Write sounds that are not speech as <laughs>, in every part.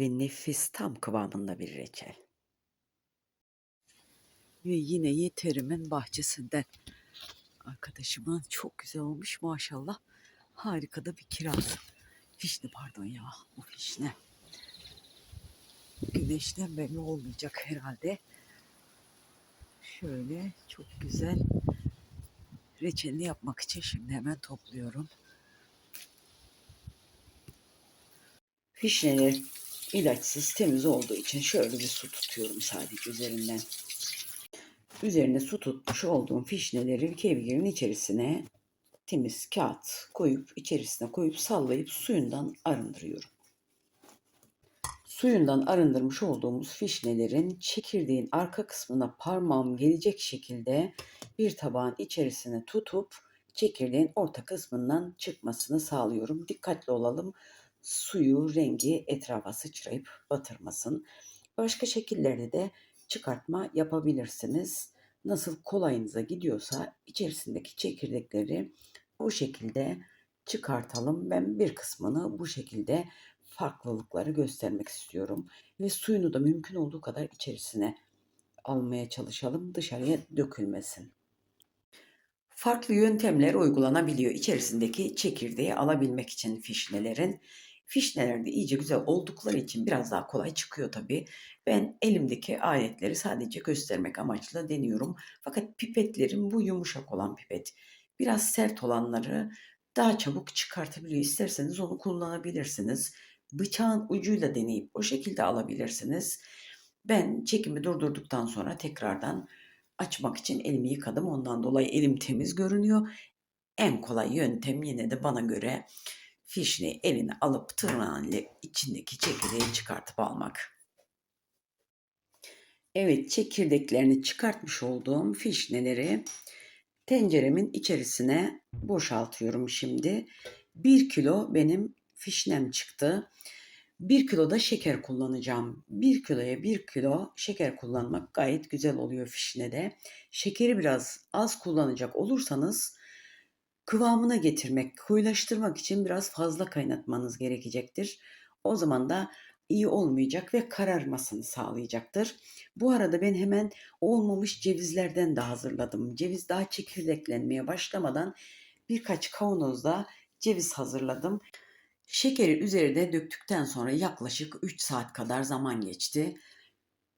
ve nefis tam kıvamında bir reçel. Ve yine yeterimin bahçesinden arkadaşımın çok güzel olmuş maşallah. Harika da bir kiraz. Fişne pardon ya bu fişne. Güneşten belli olmayacak herhalde. Şöyle çok güzel reçelini yapmak için şimdi hemen topluyorum. Fişneler ilaçsız temiz olduğu için şöyle bir su tutuyorum sadece üzerinden. Üzerine su tutmuş olduğum fişneleri kevgirin içerisine temiz kağıt koyup içerisine koyup sallayıp suyundan arındırıyorum. Suyundan arındırmış olduğumuz fişnelerin çekirdeğin arka kısmına parmağım gelecek şekilde bir tabağın içerisine tutup çekirdeğin orta kısmından çıkmasını sağlıyorum. Dikkatli olalım. Suyu, rengi etrafa sıçrayıp batırmasın. Başka şekillerde de çıkartma yapabilirsiniz. Nasıl kolayınıza gidiyorsa içerisindeki çekirdekleri bu şekilde çıkartalım. Ben bir kısmını bu şekilde farklılıkları göstermek istiyorum. Ve suyunu da mümkün olduğu kadar içerisine almaya çalışalım. Dışarıya dökülmesin. Farklı yöntemler uygulanabiliyor içerisindeki çekirdeği alabilmek için fişnelerin. Fişneler de iyice güzel oldukları için biraz daha kolay çıkıyor tabii. Ben elimdeki aletleri sadece göstermek amaçlı deniyorum. Fakat pipetlerim bu yumuşak olan pipet. Biraz sert olanları daha çabuk çıkartabiliyor. İsterseniz onu kullanabilirsiniz. Bıçağın ucuyla deneyip o şekilde alabilirsiniz. Ben çekimi durdurduktan sonra tekrardan açmak için elimi yıkadım. Ondan dolayı elim temiz görünüyor. En kolay yöntem yine de bana göre fişini eline alıp tırnağıyla içindeki çekirdeği çıkartıp almak. Evet çekirdeklerini çıkartmış olduğum fişneleri tenceremin içerisine boşaltıyorum şimdi. 1 kilo benim fişnem çıktı. 1 kilo da şeker kullanacağım. 1 kiloya 1 kilo şeker kullanmak gayet güzel oluyor fişnede. Şekeri biraz az kullanacak olursanız kıvamına getirmek, koyulaştırmak için biraz fazla kaynatmanız gerekecektir. O zaman da iyi olmayacak ve kararmasını sağlayacaktır. Bu arada ben hemen olmamış cevizlerden de hazırladım. Ceviz daha çekirdeklenmeye başlamadan birkaç kavanozda ceviz hazırladım. Şekeri üzerine döktükten sonra yaklaşık 3 saat kadar zaman geçti.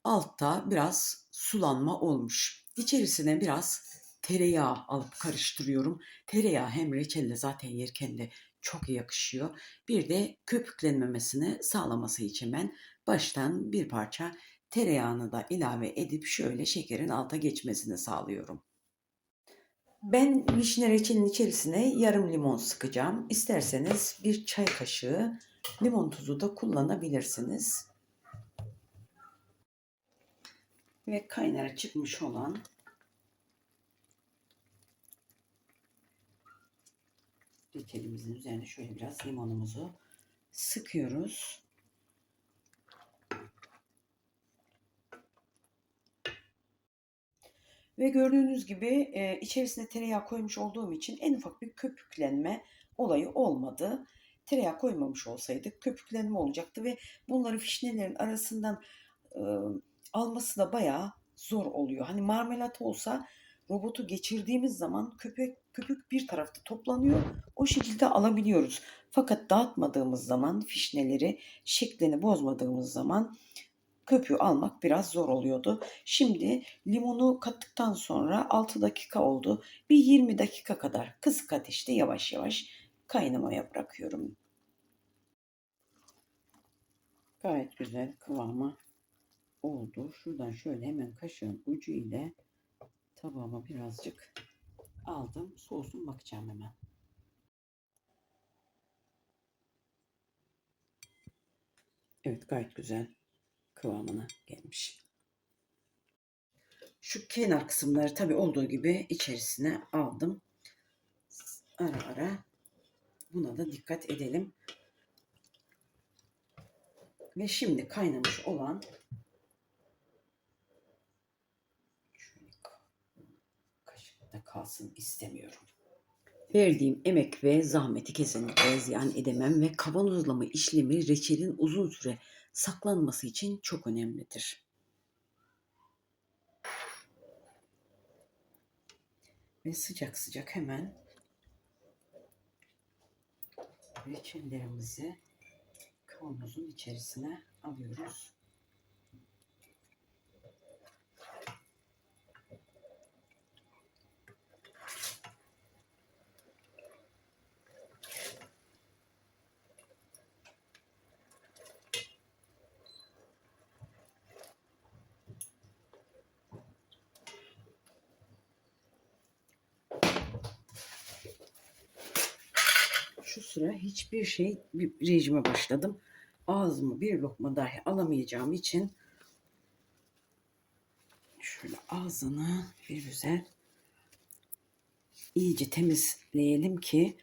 Altta biraz sulanma olmuş. İçerisine biraz tereyağı alıp karıştırıyorum. Tereyağı hem reçelle zaten yerken de çok yakışıyor. Bir de köpüklenmemesini sağlaması için ben baştan bir parça tereyağını da ilave edip şöyle şekerin alta geçmesini sağlıyorum. Ben vişne reçelinin içerisine yarım limon sıkacağım. İsterseniz bir çay kaşığı limon tuzu da kullanabilirsiniz. Ve kaynara çıkmış olan reçelimizin üzerine şöyle biraz limonumuzu sıkıyoruz. Ve gördüğünüz gibi e, içerisine tereyağı koymuş olduğum için en ufak bir köpüklenme olayı olmadı. Tereyağı koymamış olsaydık köpüklenme olacaktı ve bunları fişnelerin arasından e, alması da bayağı zor oluyor. Hani marmelat olsa robotu geçirdiğimiz zaman köpük, köpük bir tarafta toplanıyor. O şekilde alabiliyoruz. Fakat dağıtmadığımız zaman fişneleri şeklini bozmadığımız zaman köpüğü almak biraz zor oluyordu. Şimdi limonu kattıktan sonra 6 dakika oldu. Bir 20 dakika kadar kısık ateşte yavaş yavaş kaynamaya bırakıyorum. Gayet güzel kıvamı oldu. Şuradan şöyle hemen kaşığın ucu ile tabağıma birazcık aldım. Soğusun bakacağım hemen. Evet gayet güzel kıvamına gelmiş. Şu kenar kısımları tabi olduğu gibi içerisine aldım. Ara ara buna da dikkat edelim. Ve şimdi kaynamış olan şöyle kaşıkta kalsın istemiyorum. Verdiğim emek ve zahmeti kesinlikle ziyan edemem ve kavanozlama işlemi reçelin uzun süre saklanması için çok önemlidir. Ve sıcak sıcak hemen reçellerimizi kavanozun içerisine alıyoruz. Şu sıra hiçbir şey bir rejime başladım. Ağzıma bir lokma dahi alamayacağım için şöyle ağzını bir güzel iyice temizleyelim ki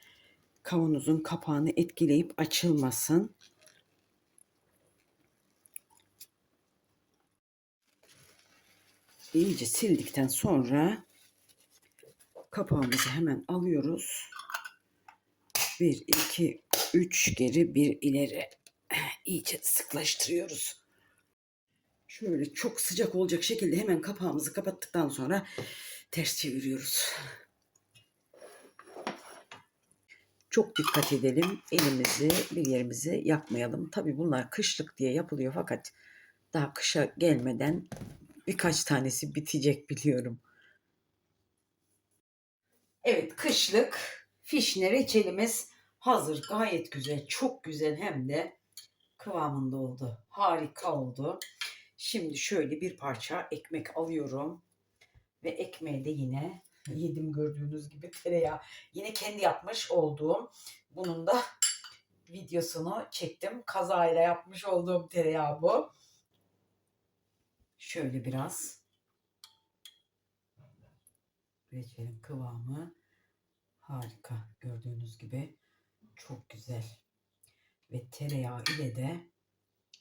kavanozun kapağını etkileyip açılmasın. İyice sildikten sonra kapağımızı hemen alıyoruz. 1, 2, 3 geri bir ileri. <clears throat> İyice sıklaştırıyoruz. Şöyle çok sıcak olacak şekilde hemen kapağımızı kapattıktan sonra ters çeviriyoruz. Çok dikkat edelim. Elimizi, bir yerimizi yakmayalım. Tabii bunlar kışlık diye yapılıyor fakat daha kışa gelmeden birkaç tanesi bitecek biliyorum. Evet kışlık fişne reçelimiz hazır. Gayet güzel. Çok güzel hem de kıvamında oldu. Harika oldu. Şimdi şöyle bir parça ekmek alıyorum. Ve ekmeği de yine yedim gördüğünüz gibi tereyağı. Yine kendi yapmış olduğum bunun da videosunu çektim. Kazayla yapmış olduğum tereyağı bu. Şöyle biraz reçelin kıvamı harika gördüğünüz gibi çok güzel. Ve tereyağı ile de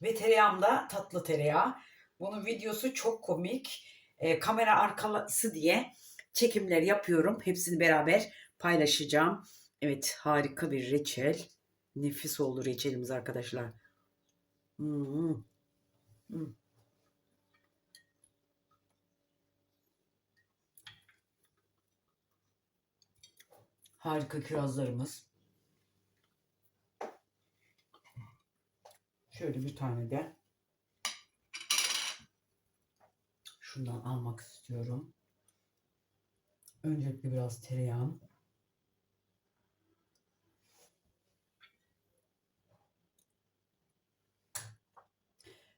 ve tereyağım da tatlı tereyağı. Bunun videosu çok komik. Ee, kamera arkası diye çekimler yapıyorum. Hepsini beraber paylaşacağım. Evet harika bir reçel. Nefis oldu reçelimiz arkadaşlar. Hmm. Hmm. Harika kirazlarımız. Şöyle bir tane de şundan almak istiyorum. Öncelikle biraz tereyağım.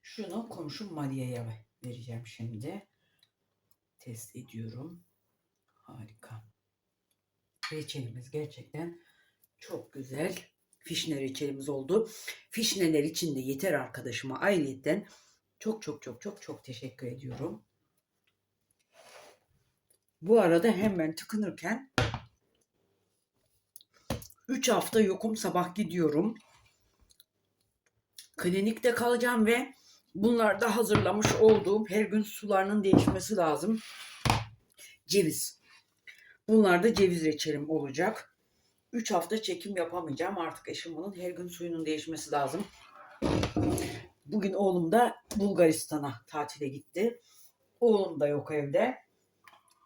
Şunu komşum Maria'ya vereceğim şimdi. Test ediyorum. Harika. Reçelimiz gerçekten çok güzel. Fişne reçelimiz oldu. Fişneler için de yeter arkadaşıma ayrıyetten çok çok çok çok çok teşekkür ediyorum. Bu arada hemen tıkınırken 3 hafta yokum sabah gidiyorum. Klinikte kalacağım ve bunlarda hazırlamış olduğum her gün sularının değişmesi lazım. Ceviz. Bunlar da ceviz reçelim olacak. 3 hafta çekim yapamayacağım. Artık eşim bunun her gün suyunun değişmesi lazım. Bugün oğlum da Bulgaristan'a tatile gitti. Oğlum da yok evde.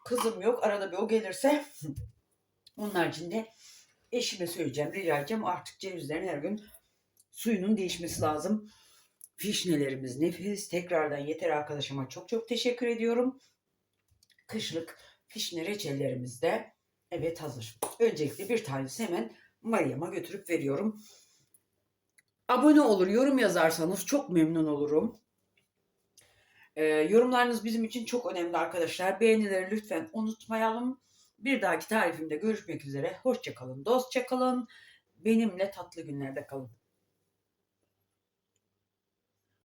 Kızım yok. Arada bir o gelirse <laughs> onun haricinde eşime söyleyeceğim, rica edeceğim. Artık cevizlerin her gün suyunun değişmesi lazım. Fişnelerimiz nefis. Tekrardan yeter arkadaşıma çok çok teşekkür ediyorum. Kışlık fişne reçellerimiz de evet hazır. Öncelikle bir tanesi hemen Meryem'e götürüp veriyorum. Abone olur, yorum yazarsanız çok memnun olurum. Ee, yorumlarınız bizim için çok önemli arkadaşlar. Beğenileri lütfen unutmayalım. Bir dahaki tarifimde görüşmek üzere. Hoşçakalın, dostça kalın. Benimle tatlı günlerde kalın.